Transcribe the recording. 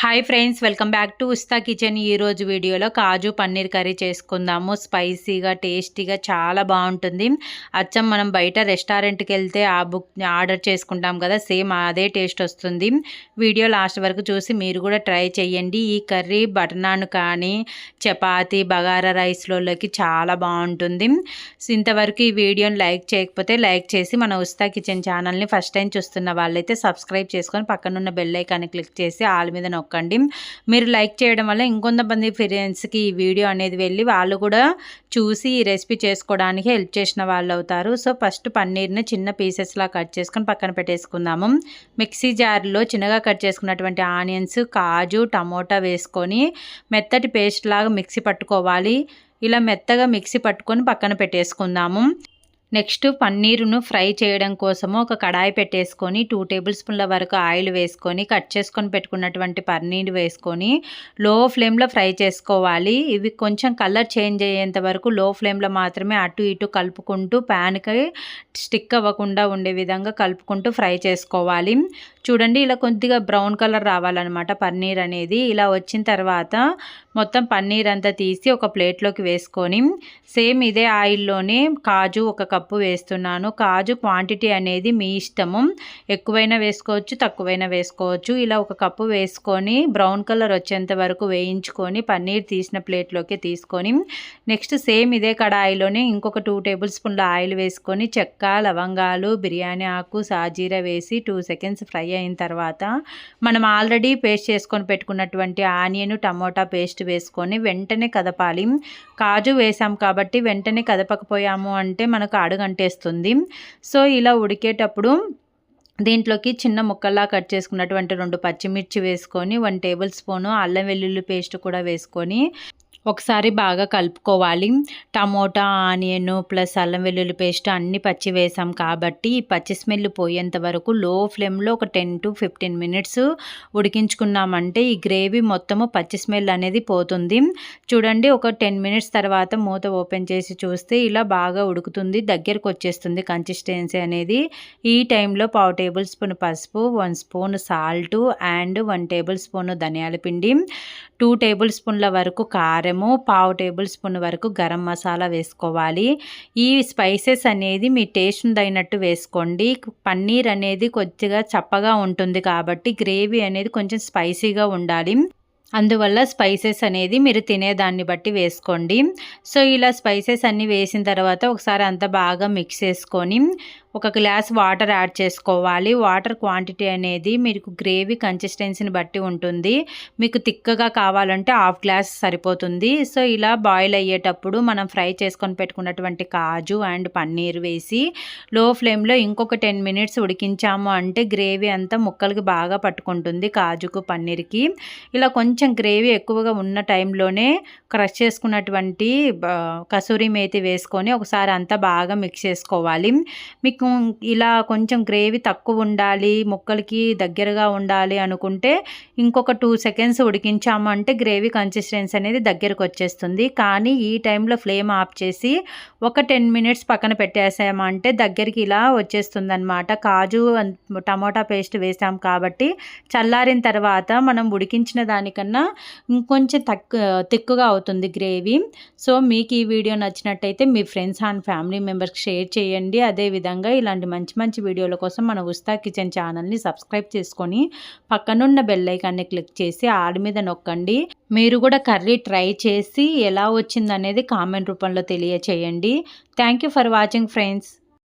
Hi friends welcome back to Usta kitchen. ఈరోజు వీడియోలో కాజు paneer curry చేసుకుందాము. స్పైసీగా టేస్టీగా చాలా బాగుంటుంది. అచ్చం మనం బయట రెస్టారెంట్కి వెళ్తే ఆ బుక్ ఆర్డర్ చేసుకుంటాం కదా సేమ్ అదే టేస్ట్ వస్తుంది. వీడియో లాస్ట్ వరకు చూసి మీరు కూడా ట్రై చేయండి ఈ కర్రీ బటర్ నాన్ కానీ చపాతీ బగారా రైస్లోకి చాలా బాగుంటుంది. ఇంతవరకు ఈ వీడియోని లైక్ చేయకపోతే లైక్ చేసి మన ఉస్తా కిచెన్ ఛానల్ని ఫస్ట్ టైం చూస్తున్న వాళ్ళైతే సబ్స్క్రైబ్ చేసుకొని పక్కనున్న బెల్ ఐకాన్ని క్లిక్ చేసి ఆల్ మీద నొక్కండి. మీరు లైక్ చేయడం వల్ల ఇంకొంతమంది ఫ్రెండ్స్కి ఈ వీడియో అనేది వెళ్ళి వాళ్ళు కూడా చూసి ఈ రెసిపీ చేసుకోవడానికి హెల్ప్ చేసిన వాళ్ళు అవుతారు. సో ఫస్ట్ పన్నీర్ని చిన్న పీసెస్లా కట్ చేసుకొని పక్కన పెట్టేసుకుందాము. మిక్సీ జార్లో చిన్నగా కట్ చేసుకున్నటువంటి ఆనియన్స్ కాజు టమోటా వేసుకొని మెత్తటి పేస్ట్ లాగా మిక్సీ పట్టుకోవాలి. ఇలా మెత్తగా మిక్సీ పట్టుకొని పక్కన పెట్టేసుకుందాము. నెక్స్ట్ పన్నీరును ఫ్రై చేయడం కోసము ఒక కడాయి పెట్టేసుకొని టూ టేబుల్ స్పూన్ల వరకు ఆయిల్ వేసుకొని కట్ చేసుకొని పెట్టుకున్నటువంటి పన్నీర్ వేసుకొని లో ఫ్లేమ్లో ఫ్రై చేసుకోవాలి. ఇవి కొంచెం కలర్ చేంజ్ అయ్యేంత వరకు లో ఫ్లేమ్లో మాత్రమే అటు ఇటు కలుపుకుంటూ ప్యాన్కి స్టిక్ అవ్వకుండా ఉండే విధంగా కలుపుకుంటూ ఫ్రై చేసుకోవాలి. చూడండి ఇలా కొద్దిగా బ్రౌన్ కలర్ రావాలన్నమాట పన్నీర్ అనేది. ఇలా వచ్చిన తర్వాత మొత్తం పన్నీర్ అంతా తీసి ఒక ప్లేట్లోకి వేసుకొని సేమ్ ఇదే ఆయిల్లోనే కాజు ఒక కప్పు వేస్తున్నాను. కాజు క్వాంటిటీ అనేది మీ ఇష్టము. ఎక్కువైనా వేసుకోవచ్చు తక్కువైనా వేసుకోవచ్చు. ఇలా ఒక కప్పు వేసుకొని బ్రౌన్ కలర్ వచ్చేంత వరకు వేయించుకొని పన్నీర్ తీసిన ప్లేట్లోకి తీసుకొని నెక్స్ట్ సేమ్ ఇదే కడాయిలోనే ఇంకొక టూ టేబుల్ స్పూన్ల ఆయిల్ వేసుకొని చెక్క లవంగాలు బిర్యానీ ఆకు సాజీరా వేసి టూ సెకండ్స్ ఫ్రై అయిన తర్వాత మనం ఆల్రెడీ పేస్ట్ చేసుకొని పెట్టుకున్నటువంటి ఆనియన్ టమోటా పేస్ట్ వేసుకొని వెంటనే కదపాలి. కాజు వేసాం కాబట్టి వెంటనే కదపకపోయాము అంటే మనకు అడుగంటేస్తుంది సో ఇలా ఉడికేటప్పుడు దీంట్లోకి చిన్న ముక్కల్లా కట్ చేసుకున్నటువంటి రెండు పచ్చిమిర్చి వేసుకొని వన్ టేబుల్ స్పూను అల్లం వెల్లుల్లి పేస్ట్ కూడా వేసుకొని ఒకసారి బాగా కలుపుకోవాలి. టమోటా ఆనియన్ ప్లస్ అల్లం వెల్లుల్లి పేస్ట్ అన్ని పచ్చి వేసాం కాబట్టి పచ్చి స్మెల్ పోయేంత వరకు లో ఫ్లేమ్లో ఒక టెన్ టు ఫిఫ్టీన్ మినిట్స్ ఉడికించుకున్నామంటే ఈ గ్రేవీ మొత్తము పచ్చి స్మెల్ అనేది పోతుంది. చూడండి ఒక టెన్ మినిట్స్ తర్వాత మూత ఓపెన్ చేసి చూస్తే ఇలా బాగా ఉడుకుతుంది దగ్గరకు వచ్చేస్తుంది కన్సిస్టెన్సీ అనేది. ఈ టైంలో పావు టేబుల్ స్పూన్ పసుపు one spoon salt and one tablespoon ధనియాల పిండి టూ టేబుల్ స్పూన్ల వరకు కారం కారము పావు టేబుల్ స్పూన్ వరకు గరం మసాలా వేసుకోవాలి. ఈ స్పైసెస్ అనేది మీ టేస్ట్ అయినట్టు వేసుకోండి. పన్నీర్ అనేది కొద్దిగా చప్పగా ఉంటుంది కాబట్టి గ్రేవీ అనేది కొంచెం స్పైసీగా ఉండాలి. అందువల్ల స్పైసెస్ అనేది మీరు తినేదాన్ని బట్టి వేసుకోండి. సో ఇలా స్పైసెస్ అన్నీ వేసిన తర్వాత ఒకసారి అంతా బాగా మిక్స్ చేసుకొని ఒక గ్లాస్ వాటర్ యాడ్ చేసుకోవాలి. వాటర్ క్వాంటిటీ అనేది మీకు గ్రేవీ కన్సిస్టెన్సీని బట్టి ఉంటుంది. మీకు తిక్కగా కావాలంటే హాఫ్ గ్లాస్ సరిపోతుంది. సో ఇలా బాయిల్ అయ్యేటప్పుడు మనం ఫ్రై చేసుకొని పెట్టుకున్నటువంటి కాజు అండ్ పన్నీర్ వేసి లో ఫ్లేమ్లో ఇంకొక టెన్ మినిట్స్ ఉడికించాము అంటే గ్రేవీ అంతా ముక్కలకి బాగా పట్టుకుంటుంది కాజుకు పన్నీర్కి. ఇలా కొంచెం కొంచెం గ్రేవీ ఎక్కువగా ఉన్న టైంలోనే క్రష్ చేసుకున్నటువంటి కసూరి మేతి వేసుకొని ఒకసారి అంతా బాగా మిక్స్ చేసుకోవాలి. మీకు ఇలా కొంచెం గ్రేవీ తక్కువ ఉండాలి ముక్కలకి దగ్గరగా ఉండాలి అనుకుంటే ఇంకొక టూ సెకండ్స్ ఉడికించాము అంటే గ్రేవీ కన్సిస్టెన్సీ అనేది దగ్గరకు వచ్చేస్తుంది. కానీ ఈ టైంలో ఫ్లేమ్ ఆఫ్ చేసి ఒక టెన్ మినిట్స్ పక్కన పెట్టేసామంటే దగ్గరికి ఇలా వచ్చేస్తుంది అనమాట కాజు టమోటా పేస్ట్ వేసాం కాబట్టి చల్లారిన తర్వాత మనం ఉడికించిన దానికన్నా ఇంకొంచెం తక్కువ తిక్కుగా అవుతుంది గ్రేవీ. సో మీకు ఈ వీడియో నచ్చినట్టయితే మీ ఫ్రెండ్స్ అండ్ ఫ్యామిలీ మెంబర్స్కి షేర్ చేయండి. అదేవిధంగా ఇలాంటి మంచి మంచి వీడియోల కోసం మన ఉస్తా కిచెన్ ఛానల్ని సబ్స్క్రైబ్ చేసుకొని పక్కనున్న బెల్ ఐకాన్ని క్లిక్ చేసి ఆడి మీద నొక్కండి. మీరు కూడా కర్రీ ట్రై చేసి ఎలా వచ్చిందనేది కామెంట్ రూపంలో తెలియచేయండి. Thank you for watching friends.